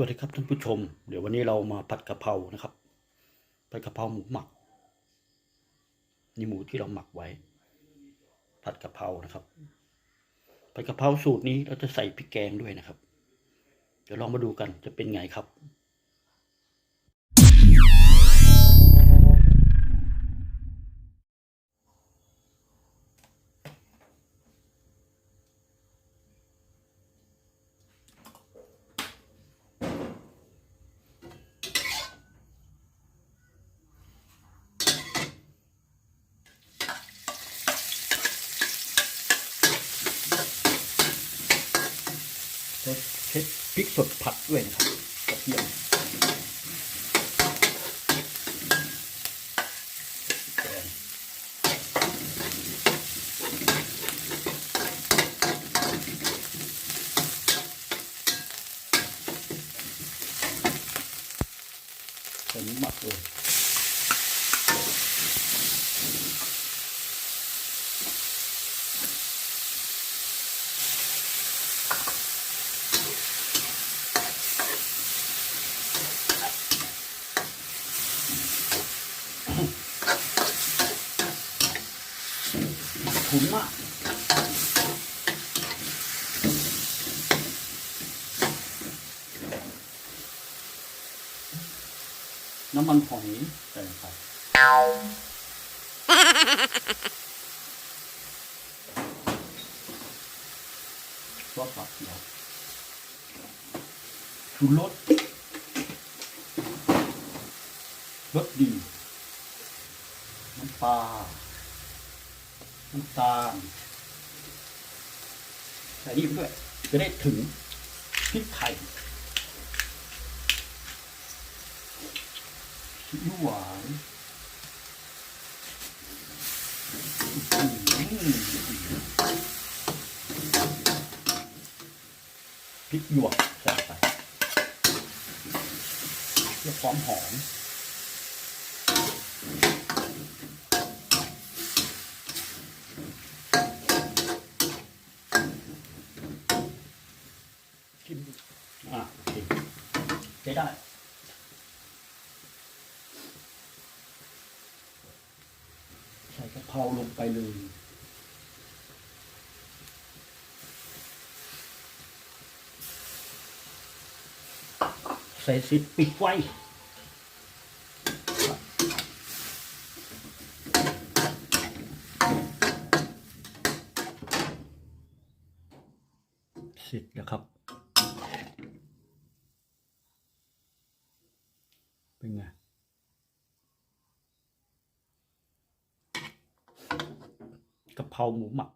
วัสดีครับท่านผู้ชม เดี๋ยววันนี้เรามาผัดกะเพรานะครับ ผัดกะเพราหมูหมัก นี่หมูที่เราหมักไว้ ผัดกะเพรานะครับ ผัดกะเพราสูตรนี้เราจะใส่พริกแกงด้วยนะครับ เดี๋ยวลองมาดูกันจะเป็นไงครับ ใช้ใช้พริกสดผัดด้วยนะครับกระเทียมใส่หมูหมักเลย ถุนมากน้ำมันหอยใส่ไปก็ปักเดียวชูรสรสดี น้ำปลา น้ำตาลใส่นี่ไปด้วยจะได้ถึงพริกไทยซีอิ๊วหวานพริกหยวกใส่ไปเพื่อความหอม ชิมดูอ่าโอเคใช้ได้ใส่กะเพราลงไปเลยใส่สิปปิดไฟเสร็จแล้วครับ เป็นไง กะเพราหมูหมัก